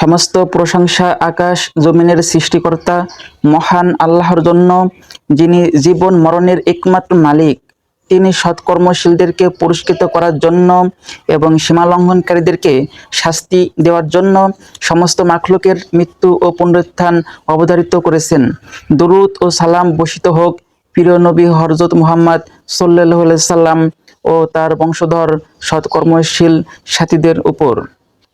সমস্ত প্রশংসা আকাশ জমিনের সৃষ্টিকর্তা, মহান আল্লাহর জন্য, যিনি জীবন মরণের একমাত্র মালিক। তিনি সৎকর্মশীলদেরকে পুরস্কৃত করার জন্য এবং সীমালঙ্ঘনকারীদেরকে শাস্তি দেওয়ার জন্য সমস্ত মাখলুকের মৃত্যু ও পুনরুত্থান অবধারিত করেছেন। দরুদ ও সালাম বসিত হোক, প্রিয় নবী হরজত মুহাম্মদ সাল্লাহ সাল্লাম ও তার বংশধর সৎকর্মশীল সাথীদের উপর।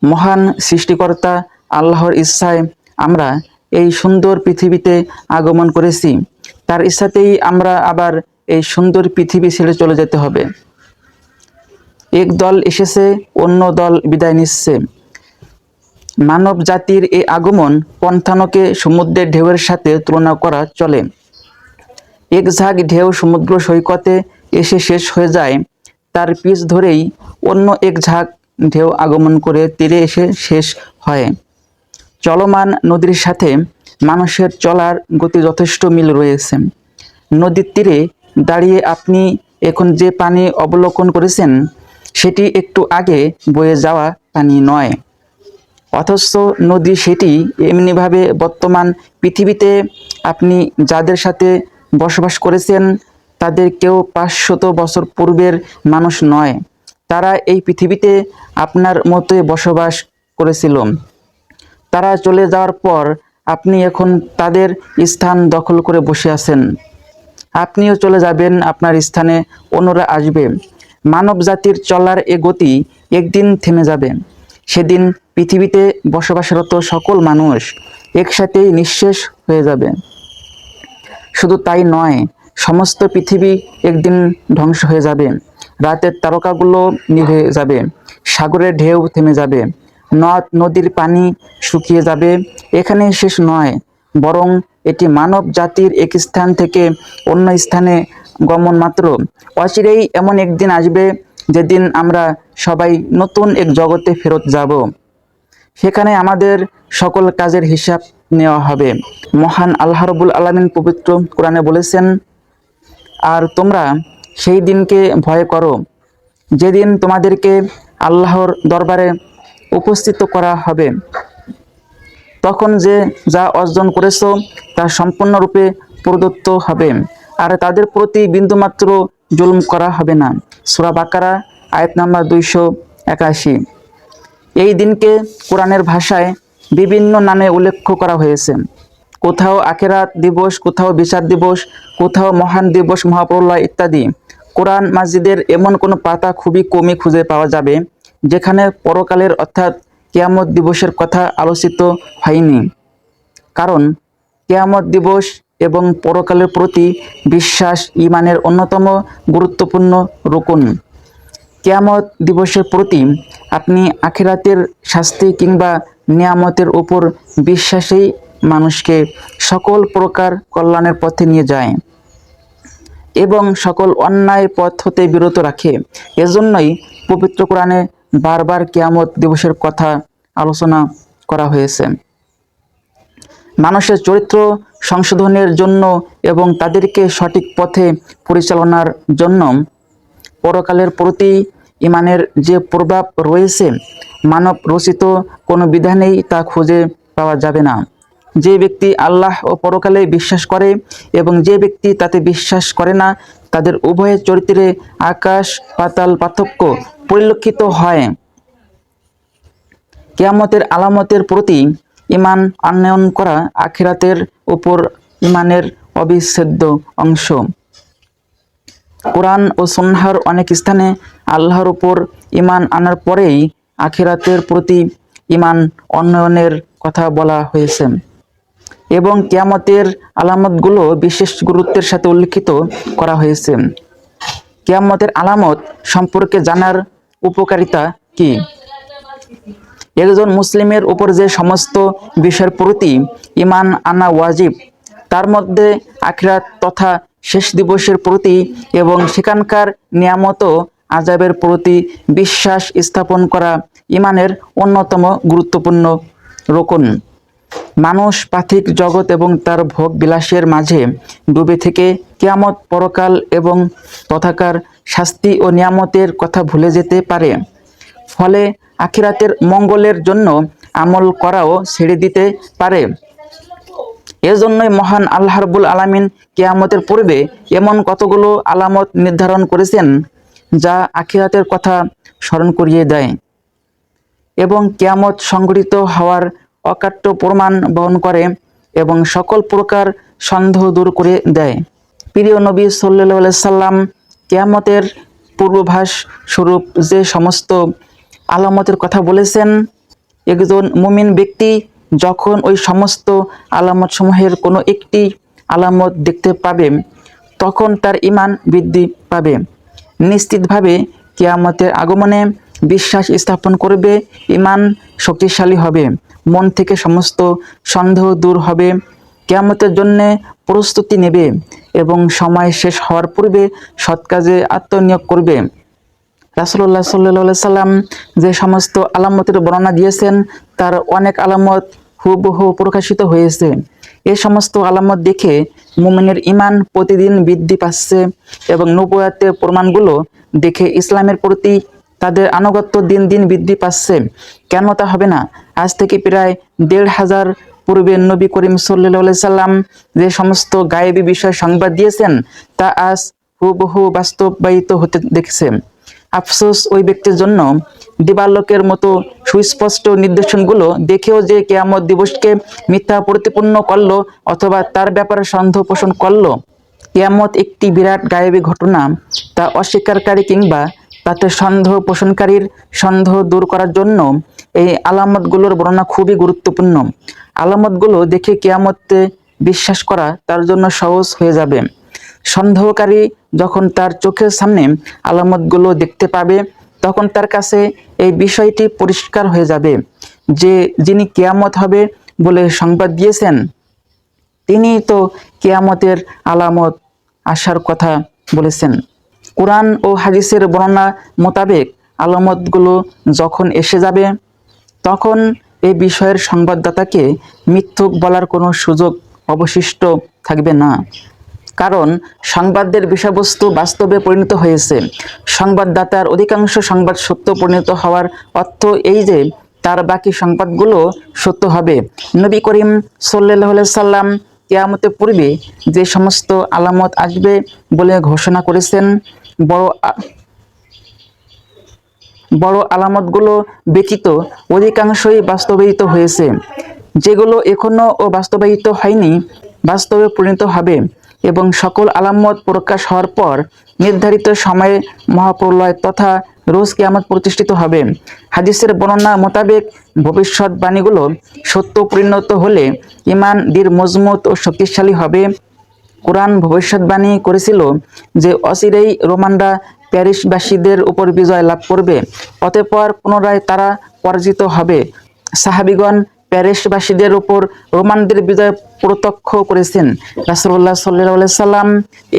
মহান সৃষ্টিকর্তা আল্লাহর ইচ্ছায় আমরা এই সুন্দর পৃথিবীতে আগমন করেছি। তার ইচ্ছাতেই আমরা আবার এই সুন্দর পৃথিবী ছেড়ে চলে যেতে হবে। এক দল এসেছে, অন্য দল বিদায় নিচ্ছে। মানব জাতির এই আগমন পন্থানকে সমুদ্রের ঢেউয়ের সাথে তুলনা করা চলে। এক ঝাঁক ঢেউ সমুদ্র সৈকতে এসে শেষ হয়ে যায়। তার পিছ ধরেই অন্য এক ঝাঁক ঢেউ আগমন করে তীরে এসে শেষ হয়। চলমান নদীর সাথে মানুষের চলার গতি যথেষ্ট মিল রয়েছে। নদীর তীরে দাঁড়িয়ে আপনি এখন যে পানি অবলোকন করেছেন, সেটি একটু আগে বয়ে যাওয়া পানি নয়। অথচ নদী সেটি এমনিভাবে বর্তমান পৃথিবীতে আপনি যাদের সাথে বসবাস করেছেন, তাদের কেউ পাঁচশত বছর পূর্বের মানুষ নয়। তারা এই পৃথিবীতে আপনার মতোই বসবাস করেছিল। তারা চলে যাওয়ার পর আপনি এখন তাদের স্থান দখল করে বসে আছেন। আপনিও চলে যাবেন, আপনার স্থানে অন্যরা আসবে। মানব জাতির চলার এ গতি একদিন থেমে যাবে। সেদিন পৃথিবীতে বসবাসরত সকল মানুষ একসাথেই নিঃশেষ হয়ে যাবে। শুধু তাই নয়, সমস্ত পৃথিবী একদিন ধ্বংস হয়ে যাবে। রাতের তারকাগুলো নিভে যাবে। সাগরের ঢেউ থেমে যাবে, নদ নদীর পানি শুকিয়ে যাবে। এখানে শেষ নয়, বরং এটি মানব জাতির এক স্থান থেকে অন্য স্থানে গমন মাত্র। অচিরেই এমন একদিন আসবে যেদিন আমরা সবাই নতুন এক জগতে ফেরত যাব। সেখানে আমাদের সকল কাজের হিসাব নেওয়া হবে। মহান আল্লাহ রবুল আলমিন পবিত্র কোরআনে বলেছেন, আর তোমরা সেই দিনকে ভয় করো। যেদিন তোমাদেরকে আল্লাহর দরবারে উপস্থিত করা হবে। তখন যে যা অর্জন করেছ, তা সম্পূর্ণরূপে প্রদত্ত হবে। আর তাদের প্রতি বিন্দুমাত্র জুলুম করা হবে না। সুরা বাকারা, আয়াত নাম্বার দুইশো একাশি। এই দিনকে কোরআনের ভাষায় বিভিন্ন নামে উল্লেখ করা হয়েছে। কোথাও আখেরাত দিবস, কোথাও বিচার দিবস, কোথাও মহান দিবস, মহাপ্রলয় ইত্যাদি। কোরআন মাসজিদের এমন কোনো পাতা খুবই কমই খুঁজে পাওয়া যাবে, যেখানে পরকালের অর্থাৎ কেয়ামত দিবসের কথা আলোচিত হয়নি। কারণ, কেয়ামত দিবস এবং পরকালের প্রতি বিশ্বাস ইমানের অন্যতম গুরুত্বপূর্ণ রুকুন। কেয়ামত দিবসের প্রতি আপনি আখেরাতের শাস্তি কিংবা নিয়ামতের উপর বিশ্বাসেই মানুষকে সকল প্রকার কল্যাণের পথে নিয়ে যায়। এবং সকল অন্যায় পথ হতে বিরত রাখে। এজন্যই পবিত্র কোরআনে বারবার কেয়ামত দিবসের কথা আলোচনা করা হয়েছে। মানুষের চরিত্র সংশোধনের জন্য এবং তাদেরকে সঠিক পথে পরিচালনার জন্য পরকালের প্রতি ইমানের যে প্রভাব রয়েছে মানব রচিত কোনো বিধানেই তা খুঁজে পাওয়া যাবে না। যে ব্যক্তি আল্লাহ ও পরকালে বিশ্বাস করে এবং যে ব্যক্তি তাতে বিশ্বাস করে না, তাদের উভয়ের চরিত্রে আকাশ, পাতাল পার্থক্য পরিলক্ষিত হয়। কেয়ামতের আলামতের প্রতি ইমান আনয়ন করা আখিরাতের উপর ইমানের অবিচ্ছেদ্য অংশ। কোরআন ও সন্ন্যার অনেক স্থানে আল্লাহর উপর ইমান আনার পরেই আখিরাতের প্রতি ইমান অন্যয়নের কথা বলা হয়েছে। এবং কিয়ামতের আলামতগুলো বিশেষ গুরুত্বের সাথে উল্লেখিত করা হয়েছে। কিয়ামতের আলামত সম্পর্কে জানার উপকারিতা কি? একজন মুসলিমের উপর যে সমস্ত বিষয়ের প্রতি ইমান আনা ওয়াজিব, তার মধ্যে আখিরাত তথা শেষ দিবসের প্রতি এবং সেখানকার নিয়ামত আজাবের প্রতি বিশ্বাস স্থাপন করা ইমানের অন্যতম গুরুত্বপূর্ণ রোকন। মানুষ পাথিক জগৎ এবং তার ভোগ বিলাসের মাঝে ডুবে থেকে কেয়ামত পরকাল এবং তথাকার শাস্তি ও নিয়ামতের কথা ভুলে যেতে পারে। ফলে আখিরাতের মঙ্গলের জন্য আমল করাও ছেড়ে দিতে পারে। এজন্যই মহান আল্লাহ রব্বুল আলামিন কেয়ামতের পূর্বে এমন কতগুলো আলামত নির্ধারণ করেছেন, যা আখিরাতের কথা স্মরণ করিয়ে দেয়। এবং কেয়ামত সংঘটিত হওয়ার অকাট্য প্রমাণ বহন করে এবং সকল প্রকার সন্দেহ দূর করে দেয়। প্রিয় নবী সাল্লাহ সাল্লাম কেয়ামতের পূর্বাভাস স্বরূপ যে সমস্ত আলামতের কথা বলেছেন, একজন মুমিন ব্যক্তি যখন ওই সমস্ত আলামত সমূহের কোনো একটি আলামত দেখতে পাবে, তখন তার ইমান বৃদ্ধি পাবে। নিশ্চিতভাবে কেয়ামতের আগমনে বিশ্বাস স্থাপন করবে ইমান শক্তিশালী হবে, মন থেকে সমস্ত সন্দেহ দূর হবে, কেয়ামতের জন্যে প্রস্তুতি নেবে এবং সময় শেষ হওয়ার পূর্বে সৎ কাজে আত্মনিয়োগ করবে। রাসুল্লাহ সাল্লাহ সাল্লাম যে সমস্ত আলামতের বর্ণনা দিয়েছেন, তার অনেক আলামত হুবহু প্রকাশিত হয়েছে। এ সমস্ত আলামত দেখে মুমিনের ইমান প্রতিদিন বৃদ্ধি পাচ্ছে এবং নবুয়াতের প্রমাণগুলো দেখে ইসলামের প্রতি তাদের আনুগত্য দিন দিন বৃদ্ধি পাচ্ছে। কেন তা হবে না? আজ থেকে প্রায় দেড় হাজার পূর্বে নবী করিম সাল্লাহ সাল্লাম যে সমস্ত গায়েবী বিষয় সংবাদ দিয়েছেন, তা আজ হুবহু বাস্তবায়িত হতে দেখছে। আফসোস ওই ব্যক্তির জন্য, দিবালোকের মতো সুস্পষ্ট নির্দেশনগুলো দেখেও যে কেয়ামত দিবসকে মিথ্যা প্রতিপন্ন করল অথবা তার ব্যাপারে সন্দেহ পোষণ করল, কেয়ামত একটি বিরাট গায়েবী ঘটনা, তা অস্বীকারী কিংবা তাতে সন্দেহ পোষণকারীর সন্দেহ দূর করার জন্য এই আলামতগুলোর বর্ণনা খুবই গুরুত্বপূর্ণ। আলামতগুলো দেখে কেয়ামতে বিশ্বাস করা তার জন্য সহজ হয়ে যাবে। সন্দেহকারী যখন তার চোখের সামনে আলামতগুলো দেখতে পাবে, তখন তার কাছে এই বিষয়টি পরিষ্কার হয়ে যাবে যে যিনি কেয়ামত হবে বলে সংবাদ দিয়েছেন, তিনি তো কেয়ামতের আলামত আসার কথা বলেছেন। কোরআন ও হাদিসের বর্ণনা মোতাবেক আলামতগুলো যখন এসে যাবে, তখন এই বিষয়ের সংবাদদাতাকে মিথ্যুক বলার কোনো সুযোগ অবশিষ্ট থাকবে না। কারণ সংবাদদের বিষয়বস্তু বাস্তবে পরিণত হয়েছে। সংবাদদাতার অধিকাংশ সংবাদ সত্য পরিণত হওয়ার অর্থ এই যে, তার বাকি সংবাদগুলো সত্য হবে। নবী করিম সাল্লাহ সাল্লাম কেয়ামতে পূর্বে যে সমস্ত আলামত আসবে বলে ঘোষণা করেছেন বড় বড় আলামতগুলো ব্যতীত অধিকাংশই বাস্তবায়িত হয়েছে। যেগুলো এখনও ও বাস্তবায়িত হয়নি, বাস্তবে পরিণত হবে এবং সকল আলামত প্রকাশ হওয়ার পর নির্ধারিত সময়ে মহাপ্রলয় তথা রোজ কিয়ামত প্রতিষ্ঠিত হবে। হাদিসের বর্ণনা মোতাবেক ভবিষ্যৎবাণীগুলো সত্য পরিণত হলে ইমান, দীর মজমুত ও শক্তিশালী হবে। কোরআন ভবিষ্যৎবাণী করেছিল যে অচিরেই রোমানরা প্যারিসবাসীদের উপর বিজয় লাভ করবে অতঃপর পুনরায় তারা পরাজিত হবে। সাহাবিগণ প্যারিসবাসীদের উপর রোমানদের বিজয় প্রত্যক্ষ করেছেন। রাসুল্লাহ সাল্লাহ সাল্লাম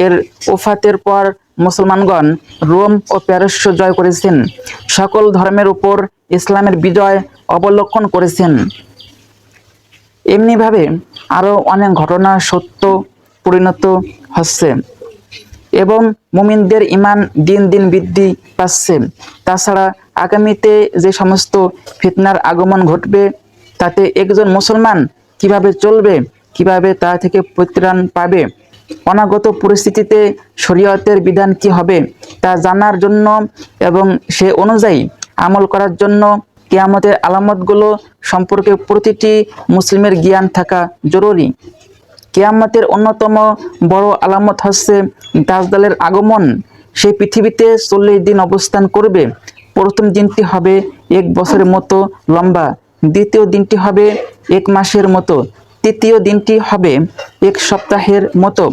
এর ওফাতের পর মুসলমানগণ রোম ও প্যারিস জয় করেছেন। সকল ধর্মের উপর ইসলামের বিজয় অবলোকন করেছেন। এমনিভাবে আরও অনেক ঘটনা সত্য পরিণত হচ্ছে এবং মুমিনদের ইমান দিন দিন বৃদ্ধি পাচ্ছে। তাছাড়া আগামীতে যে সমস্ত ফিতনার আগমন ঘটবে, তাতে একজন মুসলমান কীভাবে চলবে, কীভাবে তা থেকে পরিত্রাণ পাবে, অনাগত পরিস্থিতিতে শরীয়তের বিধান কি হবে, তা জানার জন্য এবং সে অনুযায়ী আমল করার জন্য কেয়ামতের আলামতগুলো সম্পর্কে প্রতিটি মুসলিমের জ্ঞান থাকা জরুরি। কেয়ামতের অন্যতম বড় আলামত হচ্ছে দাসদালের আগমন। সে পৃথিবীতে চল্লিশ দিন অবস্থান করবে। প্রথম দিনটি হবে এক বছরের মতো লম্বা। দ্বিতীয় দিনটি হবে এক মাসের মতো। তৃতীয় দিনটি হবে এক সপ্তাহের মতো।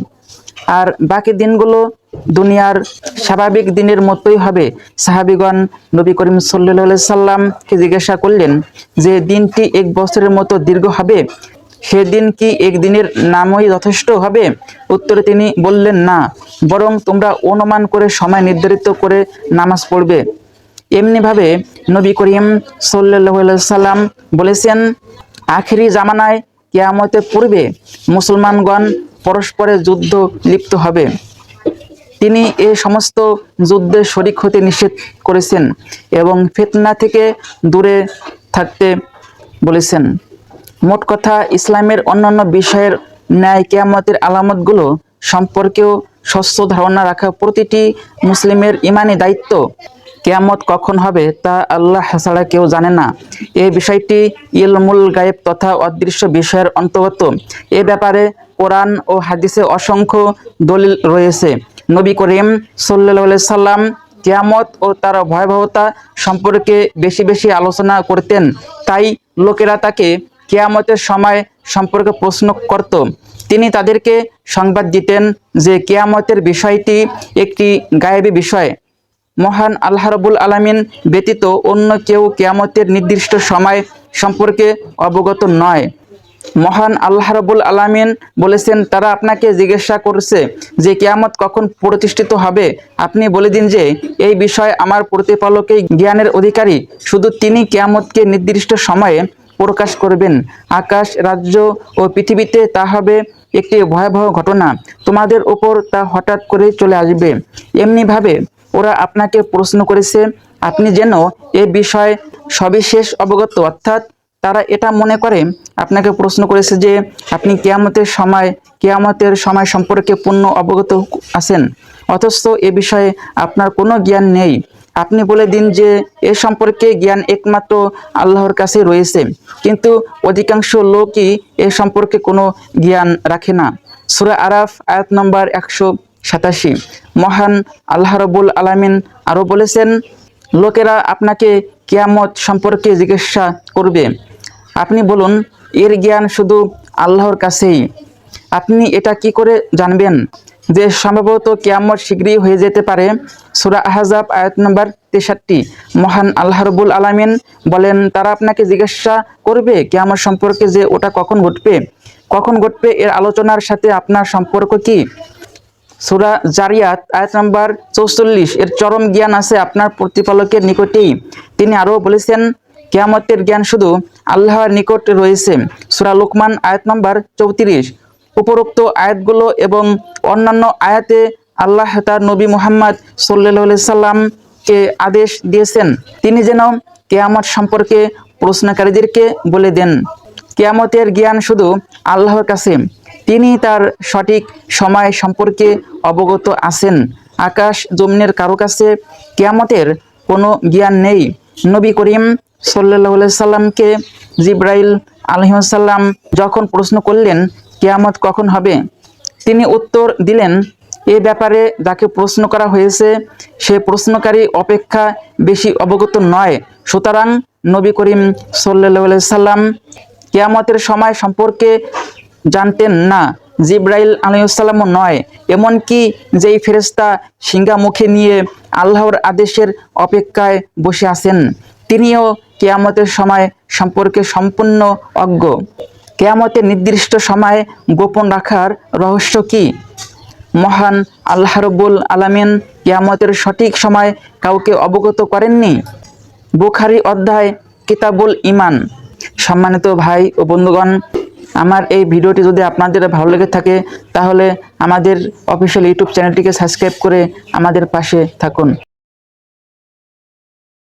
আর বাকি দিনগুলো দুনিয়ার স্বাভাবিক দিনের মতোই হবে। সাহাবিগণ নবী করিম সাল্লা সাল্লামকে জিজ্ঞাসা করলেন যে দিনটি এক বছরের মতো দীর্ঘ হবে? সেদিন কি একদিনের নামই যথেষ্ট হবে? উত্তরে তিনি বললেন, না, বরং তোমরা অনুমান করে সময় নির্ধারিত করে নামাজ পড়বে। এমনিভাবে নবী করিম সাল্লাম বলেছেন, আখিরি জামানায় কেয়ামতের পূর্বে মুসলমানগণ পরস্পরে যুদ্ধ লিপ্ত হবে। তিনি এ সমস্ত যুদ্ধে শরিক হতে নিষেধ করেছেন এবং ফেতনা থেকে দূরে থাকতে বলেছেন। মোট কথা, ইসলামের অন্যান্য বিষয়ের ন্যায় কেয়ামতের আলামতগুলো সম্পর্কেও স্বচ্ছ ধারণা রাখা প্রতিটি মুসলিমের ইমানি দায়িত্ব। কেয়ামত কখন হবে তা আল্লাহ ছাড়া কেউ জানে না। এই বিষয়টি ইলমুল গায়েব তথা অদৃশ্য বিষয়ের অন্তর্গত। এ ব্যাপারে কোরআন ও হাদিসে অসংখ্য দলিল রয়েছে। নবী করিম সাল্লাহ সাল্লাম কেয়ামত ও তার ভয়াবহতা সম্পর্কে বেশি বেশি আলোচনা করতেন। তাই লোকেরা তাকে কেয়ামতের সময় সম্পর্কে প্রশ্ন করত। তিনি তাদেরকে সংবাদ দিতেন যে কেয়ামতের বিষয়টি একটি গায়েবী বিষয়। মহান আল্লাহ রবুল আলমিন ব্যতীত অন্য কেউ কেয়ামতের নির্দিষ্ট সময় সম্পর্কে অবগত নয়। মহান আল্লাহ রবুল আলামিন বলেছেন, তারা আপনাকে জিজ্ঞাসা করছে যে কেয়ামত কখন প্রতিষ্ঠিত হবে। আপনি বলে দিন যে এই বিষয়ে আমার প্রতিপালকেই জ্ঞানের অধিকারী। শুধু তিনি কেয়ামতকে নির্দিষ্ট সময়ে প্রকাশ করবেন। আকাশ, রাজ্য ও পৃথিবীতে তা হবে একটি ভয়াবহ ঘটনা। তোমাদের উপর তা হঠাৎ করে চলে আসবে। এমনিভাবে ওরা আপনাকে প্রশ্ন করেছে, আপনি যেন এ বিষয়ে সবিশেষ অবগত, অর্থাৎ তারা এটা মনে করে। আপনাকে প্রশ্ন করেছে যে, আপনি কেয়ামতের সময় কেয়ামতের সময় সম্পর্কে পূর্ণ অবগত আছেন? অথচ এ বিষয়ে আপনার কোনো জ্ঞান নেই। আপনি বলে দিন যে এ সম্পর্কে জ্ঞান একমাত্র আল্লাহর কাছে রয়েছে। কিন্তু অধিকাংশ লোকই এ সম্পর্কে কোনো জ্ঞান রাখে না। সুরা আরাফ, আয়াত নম্বর একশো সাতাশি। মহান আল্লাহ রবুল আলামিন আরও বলেছেন, লোকেরা আপনাকে কিয়ামত সম্পর্কে জিজ্ঞাসা করবে। আপনি বলুন, এর জ্ঞান শুধু আল্লাহর কাছেই। আপনি এটা কি করে জানবেন? যে সম্ভবত কেয়ামত শীঘ্রই হয়ে যেতে পারে। সুরা আহজাব আয়াত নম্বর তেষট্টি। মহান আল্লাহ রবুল আলামিন বলেন, তারা আপনাকে জিজ্ঞাসা করবে, কেয়ামত সম্পর্কে যে ওটা কখন ঘটবে? কখন ঘটবে? এর আলোচনার সাথে আপনার সম্পর্ক কি? সুরা জারিয়াত আয়াত নম্বর চৌচল্লিশ। এর চরম জ্ঞান আছে আপনার প্রতিপালকের নিকটেই। তিনি আরও বলেছেন, কেয়ামতের জ্ঞান শুধু আল্লাহর নিকট রয়েছে। সুরা লুকমান আয়াত নম্বর চৌত্রিশ। উপরোক্ত আয়াতগুলো এবং অন্যান্য আয়াতে আল্লাহ তার নবী মোহাম্মদ সাল্লাহ সাল্লামকে আদেশ দিয়েছেন। তিনি যেন কেয়ামত সম্পর্কে প্রশ্নকারীদেরকে বলে দেন। কেয়ামতের জ্ঞান শুধু আল্লাহর কাছে, তিনি তার সঠিক সময় সম্পর্কে অবগত আছেন। আকাশ জমিনের কারও কাছে কেয়ামতের কোনো জ্ঞান নেই। নবী করিম সাল্লাহ সাল্লামকে জিব্রাইল আলহিমসাল্লাম যখন প্রশ্ন করলেন কেয়ামত কখন হবে? তিনি উত্তর দিলেন, এ ব্যাপারে যাকে প্রশ্ন করা হয়েছে, সে প্রশ্নকারী অপেক্ষা বেশি অবগত নয়। সুতরাং নবী করিম সাল্লাহ সাল্লাম কেয়ামতের সময় সম্পর্কে জানতেন না। জিব্রাইল আলাইসাল্লামও নয়। এমনকি যেই ফেরেস্তা সিঙ্গা মুখে নিয়ে আল্লাহর আদেশের অপেক্ষায় বসে আছেন, তিনিও কেয়ামতের সময় সম্পর্কে সম্পূর্ণ অজ্ঞ। কেয়ামতের নির্দিষ্ট সময়ে গোপন রাখার রহস্য কি? মহান আল্লাহ রব্বুল আলামিন কেয়ামতের সঠিক সময় কাউকে অবগত করেননি? বুখারি অধ্যায়, কিতাবুল ইমান সম্মানিত ভাই ও বন্ধুগণ, আমার এই ভিডিওটি যদি আপনাদের ভালো লেগে থাকে, তাহলে আমাদের অফিসিয়াল ইউটিউব চ্যানেলটিকে সাবস্ক্রাইব করে আমাদের পাশে থাকুন।